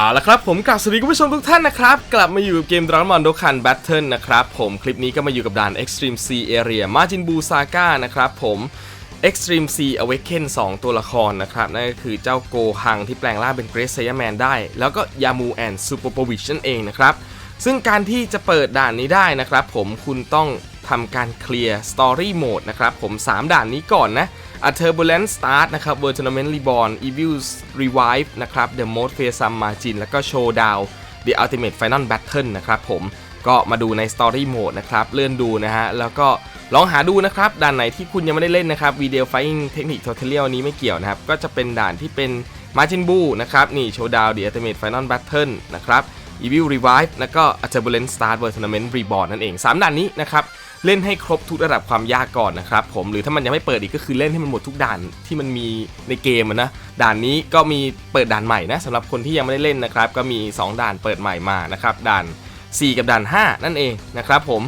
เอาละครับผมกลับสวัสดีคุณผู้ชมทุกท่านนะครับ กลับมาอยู่กับเกม Dragon Ball Dokkan Battle นะครับผมคลิปนี้ก็มาอยู่กับด่าน Extreme C Area Majin Buu Saga นะครับผม Extreme C Awaken 2 ตัวละครนะครับ นั่นก็คือเจ้าโกฮังที่แปลงร่างเป็น Great Saiyan ได้ แล้วก็ยามูแอน Super p o v i c h นั่นเองนะครับ ซึ่งการที่จะเปิดด่านนี้ได้นะครับผมคุณต้อง ทำการเคลียร์ Story Mode นะครับผม 3 ด่านนี้ก่อนนะ A Turbulent Start นะครับ World Tournament Reborn Evil Revive นะครับ The Most Fearsome Margin แล้วก็ Showdown The Ultimate Final Battle นะครับผมก็มาดูใน Story Mode นะครับ เลื่อนดูนะฮะ แล้วก็ลองหาดูนะครับ ด่านไหนที่คุณยังไม่ได้เล่นนะครับ Video Fighting Technique Tutorial นี้ไม่เกี่ยวนะครับ ก็จะเป็นด่านที่เป็น Margin Buu นะครับ นี่ Showdown The Ultimate Final Battle นะครับ Evil Revive แล้วก็ A Turbulent Start World Tournament Reborn นั่นเอง 3 ด่านนี้นะครับ เล่นให้ครบทุกระดับความยากก่อนนะครับผมหรือถ้ามันยังไม่เปิดอีกก็คือเล่นให้มันหมดทุกด่านที่มันมีในเกมนะด่านนี้ก็มีเปิดด่านใหม่นะสำหรับคนที่ยังไม่ได้เล่นนะครับก็มี 2 ด่านเปิดใหม่มานะครับด่าน 4 กับด่าน 5 นั่นเองนะครับผม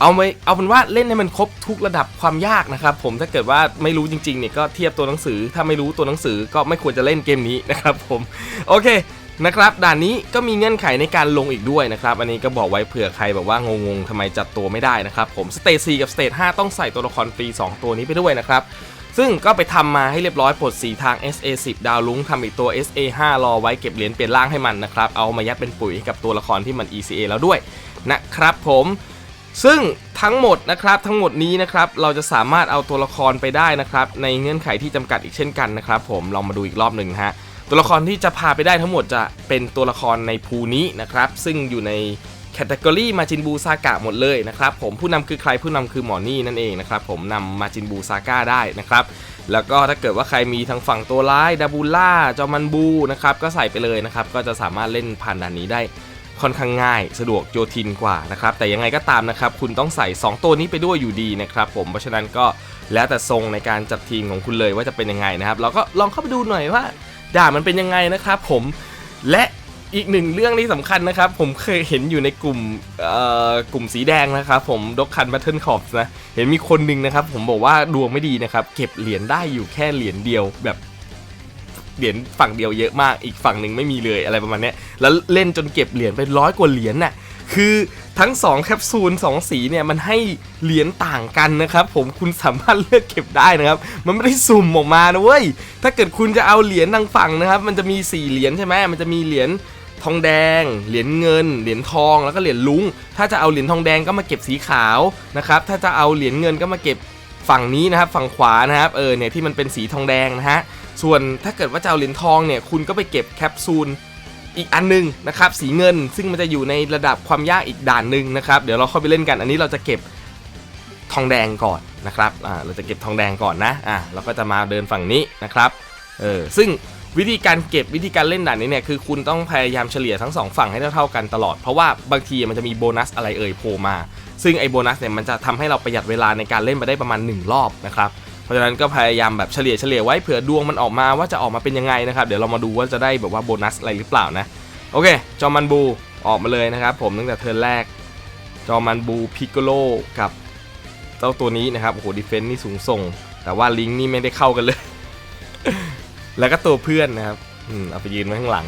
เอาไปเอาเป็นว่าเล่นให้มันครบทุกระดับความยากนะครับผมถ้าเกิดว่าไม่รู้จริงๆเนี่ยก็เทียบตัวหนังสือ ถ้าไม่รู้ตัวหนังสือก็ไม่ควรจะเล่นเกมนี้นะครับผมโอเค นะครับด่านนี้ก็มีเงื่อนไขในการลงอีกด้วยนะครับ อันนี้ก็บอกไว้เผื่อใครแบบว่างงๆทำไมจัดตัวไม่ได้นะครับผมสเตจ4กับสเตจ5ต้องใส่ตัวละครฟรี2 ตัวนี้ไปด้วยนะครับซึ่งก็ไปทำมาให้เรียบร้อยปลดสีทาง SA10 ดาวลุ้งทำอีกตัว SA5 รอไว้เก็บเหรียญเปลี่ยนร่างให้มันนะครับ เอามายัดเป็นปุ๋ยให้กับตัวละครที่มัน ECA แล้วด้วยนะครับผมซึ่งทั้งหมดนะครับทั้งหมดนี้นะครับเราจะสามารถเอาตัวละครไปได้นะครับในเงื่อนไขที่จำกัดอีกเช่นกันนะครับผมลองมาดูอีกรอบหนึ่งฮะ ตัวละครที่จะพาไปได้ทั้งหมดจะเป็นตัวละครในภูนี้นะครับ ซึ่งอยู่ในแคตตากรีมาจินบูซากะหมดเลยนะครับผมผู้นำคือใครผู้นำคือหมอนี่นั่นเองนะครับผมนำมาจินบูซาก้าได้นะครับแล้วก็ถ้าเกิดว่าใครมีทางฝั่งตัวร้ายดาบูล่าจอมันบูนะครับก็ใส่ไปเลยนะครับก็จะสามารถเล่นผ่านด่านนี้ได้ค่อนข้างง่ายสะดวกโยทินกว่านะครับแต่ยังไงก็ตามนะครับคุณต้องใส่ 2 ตัวนี้ไปด้วยอยู่ดีนะครับผมเพราะฉะนั้นก็แล้วแต่ทรงในการจัดทีมของคุณเลยว่าจะเป็นยังไงนะครับเราก็ลองเข้าไปดูหน่อยว่า ด่ามันเป็นยังไงนะครับผมและอีกหนึ่งเรื่องที่สำคัญนะครับ ผมเคยเห็นอยู่ในกลุ่มกลุ่มสีแดงนะครับผมดกคันบัตเทิลคอปนะ เห็นมีคนหนึ่งนะครับ ผมบอกว่าดวงไม่ดีนะครับ เก็บเหรียญได้อยู่แค่เหรียญเดียวแบบเหรียญฝั่งเดียวเยอะมากอีกฝั่งหนึ่งไม่มีเลยอะไรประมาณนี้แล้วเล่นจนเก็บเหรียญไปร้อยกว่าเหรียญน่ะ คือทั้ง 2 แคปซูล 2 สีเนี่ย มันให้เหรียญต่างกันนะครับ ผมคุณสามารถเลือกเก็บได้นะครับ มันไม่ได้สุ่มออกมานะเว้ย ถ้าเกิดคุณจะเอาเหรียญทางฝั่งนะครับ มันจะมี 4 เหรียญใช่ไหมมันจะมีเหรียญทองแดง เหรียญเงิน เหรียญทอง แล้วก็เหรียญลุง ถ้าจะเอาเหรียญทองแดงก็มาเก็บสีขาวนะครับ ถ้าจะเอาเหรียญเงินก็มาเก็บฝั่งนี้นะครับ ฝั่งขวานะครับ เออ เนี่ยที่มันเป็นสีทองแดงนะฮะ ส่วนถ้าเกิดว่าจะเอาเหรียญทองเนี่ย คุณก็ไปเก็บแคปซูล อีกอันหนึงนะครับสีเงินซึ่งมันจะอยู่ในระดับความยากอีกด่านหนึ่งนะครับ เดี๋ยวเราเข้าไปเล่นกันอันนี้เราจะเก็บทองแดงก่อนนะครับอ่าเราจะเก็บทองแดงก่อนนะอ่าเราก็จะมาเดินฝั่งนี้นะครับเออซึ่งวิธีการเก็บวิธีการเล่นด่านนี้เนี่ยคือคุณต้องพยายามเฉลี่ยทั้งสองฝั่งให้เท่าๆกันตลอด เพราะว่าบางทีมันจะมีโบนัสอะไรเอ่ยโผล่มา ซึ่งไอ้โบนัสเนี่ยมันจะทำให้เราประหยัดเวลาในการเล่นไปได้ประมาณ 1 รอบนะครับ ราะฉะนั้นก็พยายามแบบเฉลี่ยเฉลี่ยไว้เผื่อดวงมันออกมาว่าจะออกมาเป็นยังไงนะครับเดี๋ยวเรามาดูว่าจะได้แบบว่าโบนัสอะไรหรือเปล่านะโอเค จอมันบูออกมาเลยนะครับ ผมตั้งแต่เทิร์นแรก จอมันบูพิกโกโลกับเจ้าตัวนี้นะครับโอ้โหดิเฟนซ์นี่สูงส่ง แต่ว่าลิงก์นี่ไม่ได้เข้ากันเลย แล้วก็ตัวเพื่อนนะครับอืมเอาไปยืนไว้ข้างหลัง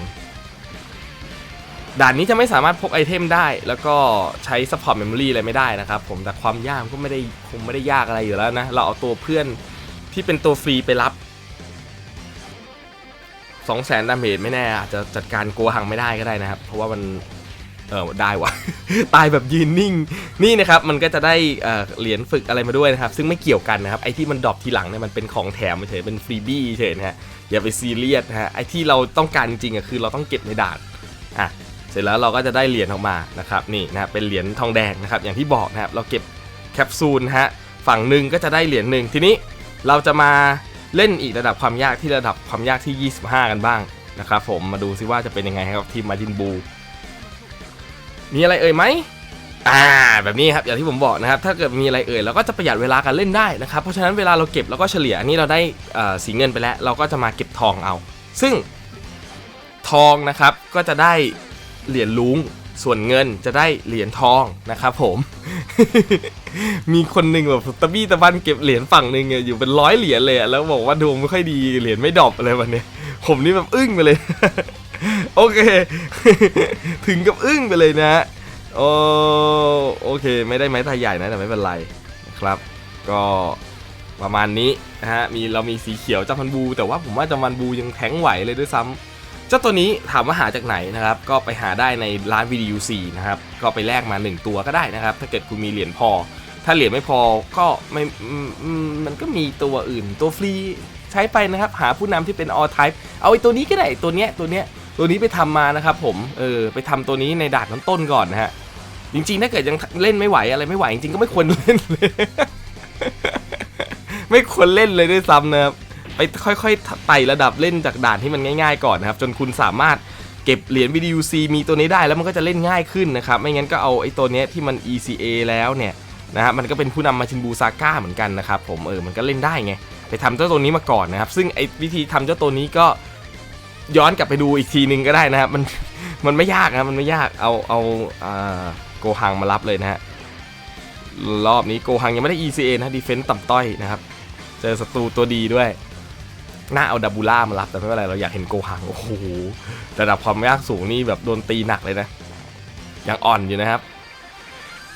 ด่านนี้จะไม่สามารถพกไอเทมได้ แล้วก็ใช้ support memory อะไรไม่ได้นะครับผมแต่ความยากก็ไม่ได้คงไม่ได้ยากอะไรอยู่แล้วนะ เราเอาตัวเพื่อน ที่เป็นตัวฟรีไปรับ2 0 0แสนดาเมจไม่แน่อาจจะจัดการโกหังไม่ได้ก็ได้นะครับ เพราะว่ามันเออได้วะตายแบบยืนนิ่งนี่นะครับมันก็จะได้เหรียญฝึกอะไรมาด้วยนะครับ ซึ่งไม่เกี่ยวกันนะครับไอ้ที่มันดรอปทีหลังเนี่ยมันเป็นของแถมเฉยเป็นฟรีบี้เฉยนะฮะอย่าไปซีเรียสนะฮะไอ้ที่เราต้องการจริงๆอะคือเราต้องเก็บในด่านอะเสร็จแล้วเราก็จะได้เหรียญออกมานะครับนี่นะเป็นเหรียญทองแดงนะครับอย่างที่บอกนะครับเราเก็บแคปซูลนะฮะฝั่งหนึ่งก็จะได้เหรียญหนึ่งทีนี้ เราจะมาเล่นอีกระดับความยากที่ระดับความยากที่ 25 กันบ้างนะครับผมมาดูซิว่าจะเป็นยังไงครับทีมมาจินบู มีอะไรเอ่ยไหมอ่าแบบนี้ครับอย่างที่ผมบอกนะครับ ถ้าเกิดมีอะไรเอ่ยเราก็จะประหยัดเวลาการเล่นได้นะครับเพราะฉะนั้นเวลาเราเก็บเราก็เฉลี่ยอันนี้เราได้สีเงินไปแล้ว เราก็จะมาเก็บทองเอา ซึ่งทองนะครับก็จะได้เหรียญลุงส่วนเงินจะได้เหรียญทองนะครับผม มีคนหนึ่งแบบตะบี้ตะบันเก็บเหรียญฝั่งหนึ่งอยู่เป็นร้อยเหรียญเลยอะแล้วบอกว่าดวงไม่ค่อยดีเหรียญไม่ดรอปอะไรวันนี้ผมนี่แบบอึ้งไปเลย โอเค ถึงกับอึ้งไปเลยนะฮะโอโอเค ไม่ได้ไม้ตายใหญ่นะแต่ไม่เป็นไรนะครับ ก็ประมาณนี้นะฮะมีเรามีสีเขียวจามันบู แต่ว่าผมว่าจามันบูยังแทงไหวเลยด้วยซ้ำเจ้าตัวนี้ถามว่าหาจากไหนนะครับ ก็ไปหาได้ในร้านวิดีโอซีนะครับ ก็ไปแลกมา 1 ตัวก็ได้นะครับ ถ้าเกิดคุณมีเหรียญพอ ถ้าเหรียญไม่พอก็ไม่มันก็มีตัวอื่น ตัวฟรีใช้ไปนะครับ หาผู้นำที่เป็น all type เอาไอ้ตัวนี้ก็ได้ตัวเนี้ยตัวเนี้ยตัวนี้ไปทำมานะครับผมเออไปทำตัวนี้ในด่านต้นๆก่อนนะฮะจริงๆ ถ้าเกิดยังเล่นไม่ไหวอะไรไม่ไหวจริงๆก็ไม่ควรเล่นเลย ไม่ควรเล่นเลยด้วยซ้ำนะครับไปค่อยๆไต่ระดับเล่นจากด่านที่มันง่าย ๆ ก่อนนะครับ จนคุณสามารถเก็บเหรียญ VDUC มีตัวนี้ได้แล้วมันก็จะเล่นง่ายขึ้นนะครับ ไม่งั้นก็เอาไอ้ตัวเนี้ยที่มัน ECA แล้วเนี่ย นะฮะมันก็เป็นผู้นำมาชินบูซาก้าเหมือนกันนะครับผมเออมันก็เล่นได้ไงไปทำเจ้าตัวนี้มาก่อนนะครับ ซึ่งไอ้วิธีทำเจ้าตัวนี้ก็ย้อนกลับไปดูอีกทีนึงก็ได้นะครับมันมันไม่ยากนะมันไม่ยากเอาเอาอ่าโกฮังมารับเลยนะฮะรอบนี้โกฮังยังไม่ได้ ECA นะดีเฟนต์ต่ำต้อยนะครับ เจอศัตรูตัวดีด้วยน่าเอาดับบูล่ามารับแต่ไม่เป็นไรเราอยากเห็นโกหังโอ้โหระดับความยากสูงนี่แบบโดนตีหนักเลยนะยังอ่อนอยู่นะครับ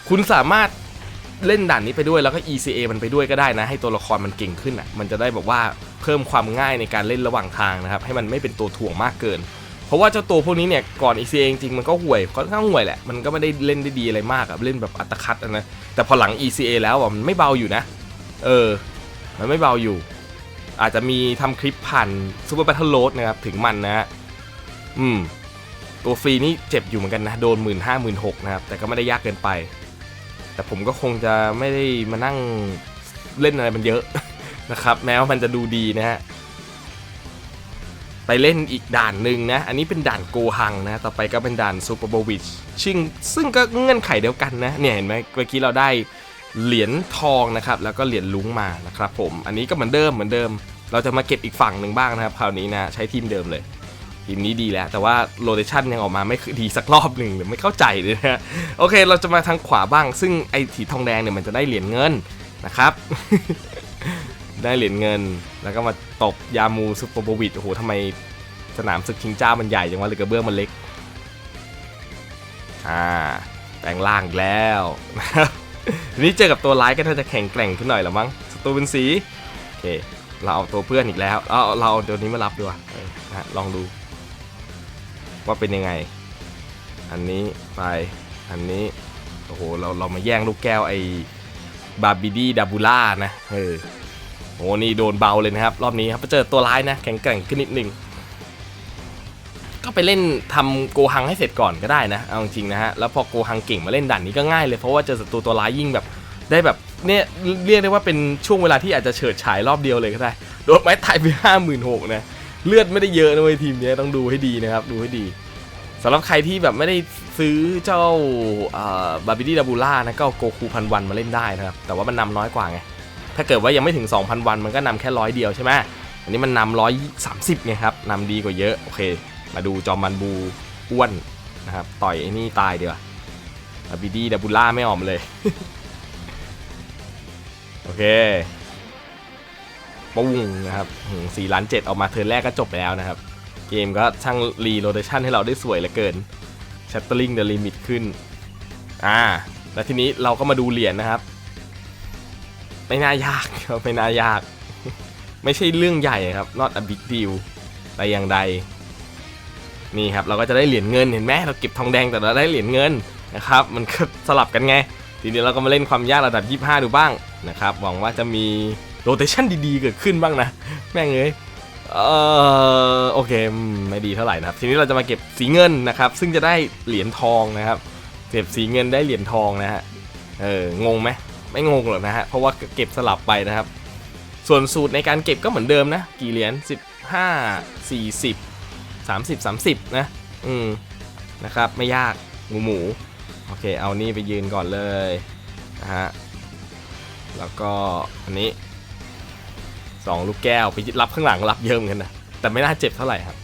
คุณสามารถ เล่นด่านนี้ไปด้วยแล้วก็ ECA มันไปด้วยก็ได้นะ ให้ตัวละครมันเก่งขึ้นอะมันจะได้แบบว่าเพิ่มความง่ายในการเล่นระหว่างทางนะครับให้มันไม่เป็นตัวถ่วงมากเกิน เพราะว่าเจ้าตัวพวกนี้เนี่ยก่อน ECA จริงมันก็ห่วยค่อนข้างห่วยแหละมันก็ไม่ได้เล่นได้ดีอะไรมากอะเล่นแบบอัตคัดนะแต่พอหลัง ECA แล้วอะมันไม่เบาอยู่นะ เออ มันไม่เบาอยู่ อาจจะมีทำคลิปผ่านซูเปอร์แบทเทิลโรดนะครับถึงมันนะฮะอืมตัวฟรีนี่เจ็บอยู่เหมือนกันนะโดนหมื่นห้าหมื่นหกนะครับแต่ก็ไม่ได้ยากเกินไป แต่ผมก็คงจะไม่ได้มานั่งเล่นอะไรมันเยอะนะครับ แม้ว่ามันจะดูดีนะฮะไปเล่นอีกด่านหนึ่งนะ อันนี้เป็นด่านโกหังนะ ต่อไปก็เป็นด่านซูเปอร์โบวิชซึ่งซึ่งก็เงื่อนไขเดียวกันนะ เนี่ยเห็นไหมเมื่อกี้เราได้เหรียญทองนะครับ แล้วก็เหรียญลุ้งมานะครับผม อันนี้ก็เหมือนเดิมเหมือนเดิม เราจะมาเก็บอีกฝั่งหนึ่งบ้างนะครับ คราวนี้นะ ใช้ทีมเดิมเลย ทีมนี้ดีแล้ว แต่ว่าโรเ t ชันยังออกมาไม่ดีสักรอบหนึ่งหรือไม่เข้าใจเลยนะโอเค เราจะมาทางขวาบ้าง ซึ่งไอ้สีทองแดงเนี่ยมันจะได้เหรียญเงินนะครับ ได้เหรียญเงิน แล้วก็มาตบยามูซูเปอร์โบวิดโอ้โหทำไมสนามศึกชิงเจ้ามันใหญ่จังวะหรือกระเบื้องมันเล็ก อ่าแปลงล่างแล้วนะครับทีนี้เจอกับตัวร้ายก็น่าจะแข็งแกร่งขึ้นหน่อยละมั้งศัตรูเป็นสีโอเคเราเอาตัวเพื่อนอีกแล้ว เอาเราเอาตัวนี้มารับดีกว่าเออนะลองดู ว่าเป็นยังไง อันนี้ไป อันนี้ โอ้โห เราเรามาแย่งลูกแก้วไอ้บาบิดี้ดาบูล่านะ เออโอ้นี่โดนเบาเลยนะครับ รอบนี้ครับไปเจอตัวร้ายนะ แข็งแกร่งขึ้นนิดนึง ก็ไปเล่นทำโกฮังให้เสร็จก่อนก็ได้นะ เอาจริงนะฮะ แล้วพอโกฮังเก่งมาเล่นด่านนี้ก็ง่ายเลย เพราะว่าเจอศัตรูตัวร้ายยิ่งแบบ ได้แบบเนี่ยเรียกได้ว่าเป็นช่วงเวลาที่อาจจะเฉิดฉายรอบเดียวเลยก็ได้ โดนไม้ตายไปห้าหมื่นหกนะ เลือดไม่ได้เยอะนะเว้ยทีมเนี้ยต้องดูให้ดีนะครับดูให้ดีสำหรับใครที่แบบไม่ได้ซื้อเจ้าบาบิดี้ดาบูล่านะก็โกคูพันวันมาเล่นได้นะครับแต่ว่ามันนำน้อยกว่าไงถ้าเกิดว่ายังไม่ถึง 2,000 วันมันก็นำแค่ร้อยเดียวใช่ไหมอันนี้มันนำร้อยสามสิบไงครับนำดีกว่าเยอะโอเค มาดูจอมมันบูอ้วนนะครับต่อยไอ้นี่ตายเดียวบาบิดี้ดาบูล่าไม่ออมเลยโอเค ปุ้งนะครับสี่ล้านเจ็ดออกมาเทิร์นแรกก็จบแล้วนะครับ เกมก็ช่างรีโรเ t ชันให้เราได้สวยเหลือเกิน Shattering the limit ขึ้น อ่า แล้วทีนี้เราก็มาดูเหรียญนะครับ ไม่น่ายากครับไม่น่ายาก ไม่ใช่เรื่องใหญ่ครับ not a big deal แต่อย่างใด นี่ครับ เราก็จะได้เหรียญเงินเห็นไหมเราเก็บทองแดงแต่เราได้เหรียญเงินนะครับ มันก็สลับกันไง ทีนี้เราก็มาเล่นความยากระดับ 25 ดูบ้างนะครับ หวังว่าจะมี โรเ t ชันดีๆ เกิดขึ้นบ้างนะ แม่งเอ้ยเออโอเคไม่ดีเท่าไหร่นะครับ ทีนี้เราจะมาเก็บสีเงินนะครับ ซึ่งจะได้เหรียญทองนะครับ เก็บสีเงินได้เหรียญทองนะฮะเอองงไหมไม่งงหรอกนะฮะเพราะว่าเก็บสลับไปนะครับ ส่วนสูตรในการเก็บก็เหมือนเดิมนะ กี่เหรียญ15 40 30 30 นะ อืม นะครับ ไม่ยาก หมูหมู โอเค เอานี่ไปยืนก่อนเลย นะฮะ แล้วก็ อันนี้ สองลูกแก้วไปรับข้างหลังรับเยอะเหมือนกันนะ แต่ไม่น่าเจ็บเท่าไหร่ครับ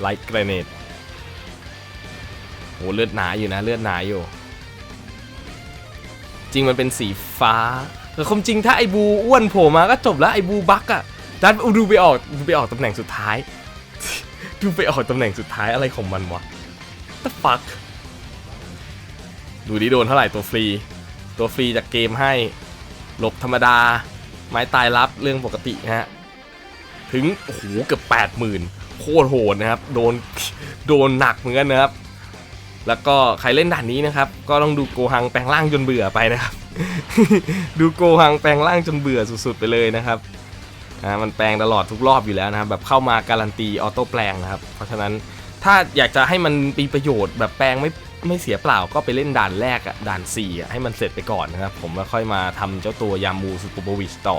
ไลท์เกรเนตโหเลือดหนาอยู่นะ เลือดหนาอยู่ จริงมันเป็นสีฟ้าแต่ความจริงถ้าไอบูอ้วนโผล่มาก็จบแล้วไอบูบักอะดันดูไปออกดูไปออกตำแหน่งสุดท้าย ดูไปออกตำแหน่งสุดท้ายอะไรของมันวะ the fuck ดูดิโดนเท่าไหร่ตัวฟรี ตัวฟรีจากเกมให้ หลบธรรมดา ไม้ตายรับเรื่องปกตินะฮะ ถึงโอ้โหเกือบแปดหมื่นโคตรโหดนะครับ โดนโดนหนักเหมือนกันนะครับ แล้วก็ใครเล่นด่านนี้นะครับ ก็ต้องดูโกหังแปลงร่างจนเบื่อไปนะครับ ดูโกหังแปลงร่างจนเบื่อสุดๆไปเลยนะครับอ่ามันแปลงตลอดทุกรอบอยู่แล้วนะครับ แบบเข้ามาการันตีออโต้แปลงนะครับ เพราะฉะนั้นถ้าอยากจะให้มันมีประโยชน์แบบแปลงไม่ ไม่เสียเปล่าก็ไปเล่นด่านแรกอะด่าน4อะให้มันเสร็จไปก่อนนะครับ ผมแล้วค่อยมาทำเจ้าตัวยามูสุโปโบวิชต่อ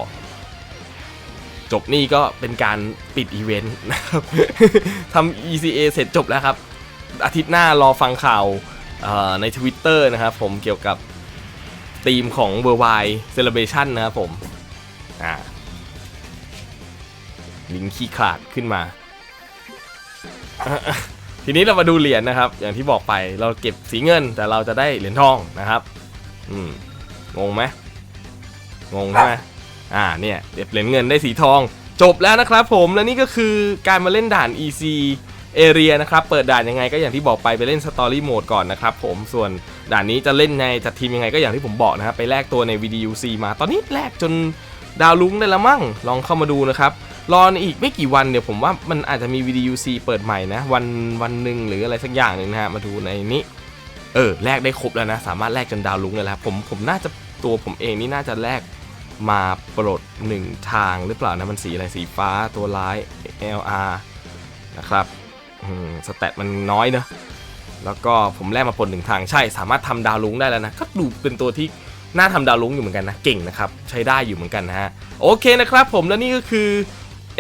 จบนี่ก็เป็นการปิดอีเวนต์นะครับทำ ECA เสร็จจบแล้วครับ อาทิตย์หน้ารอฟังข่าวใน Twitter นะครับผมเกี่ยวกับธีมของ Worldwide Celebration นะครับผมอ่าลิงขี้ขาดขึ้นมา ทีนี้เรามาดูเหรียญนะครับ อย่างที่บอกไปเราเก็บสีเงินแต่เราจะได้เหรียญทองนะครับอืมงงไหมงงใช่ไหมอ่าเนี่ยเก็บเหรียญเงินได้สีทอง จบแล้วนะครับผมและนี่ก็คือการมาเล่นด่าน EC Area นะครับเปิดด่านยังไงก็อย่างที่บอกไปไปเล่น Story Mode ก่อนนะครับผมส่วนด่านนี้จะเล่นในจัดทีมยังไงก็อย่างที่ผมบอกนะครับไปแลกตัวใน VDUC มาตอนนี้แลกจนดาวลุ้งได้ละมั่งลองเข้ามาดูนะครับ รอนอีกไม่กี่วันเดี๋ยวผมว่ามันอาจจะมี VDUC เปิดใหม่นะ วันวันหนึ่งหรืออะไรสักอย่างหนึ่งนะฮะมาดูในนี้ เออแลกได้ครบแล้วนะ สามารถแลกจนดาวลุ้งเลยแล้วผมผมน่าจะตัวผมเองนี่น่าจะแลกมาปลดหนึ่งทางหรือเปล่านะ มันสีอะไรสีฟ้าตัวร้าย LR นะครับสแตทมันน้อยเนอะแล้วก็ผมแลกมาปลดหนึ่งทางใช่ สามารถทำดาวลุ้งได้แล้วนะก็ดูเป็นตัวที่น่าทำดาวลุ้งอยู่เหมือนกันนะ เก่งนะครับ ใช้ได้อยู่เหมือนกันนะฮะ โอเคนะครับผม แล้วนี่ก็คือ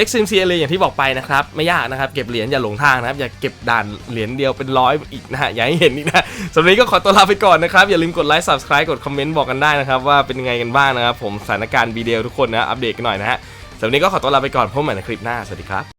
XMC เลยอย่างที่บอกไปนะครับ ไม่ยากนะครับเก็บเหรียญอย่าหลงทางนะครับ อย่าเก็บด่านเหรียญเดียวเป็นร้อยอีกนะฮะอย่าให้เห็นอีกนะสำหรับนี้ก็ขอตัวลาไปก่อนนะครับ อย่าลืมกดไลค์ subscribe กดคอมเมนต์บอกกันได้นะครับ ว่าเป็นยังไงกันบ้างนะครับผมสถานการณ์วีดีโอทุกคนนะอัปเดตกันหน่อยนะฮะสำหรับนี้ก็ขอตัวลาไปก่อนพบใหม่ในคลิปหน้าสวัสดีครับ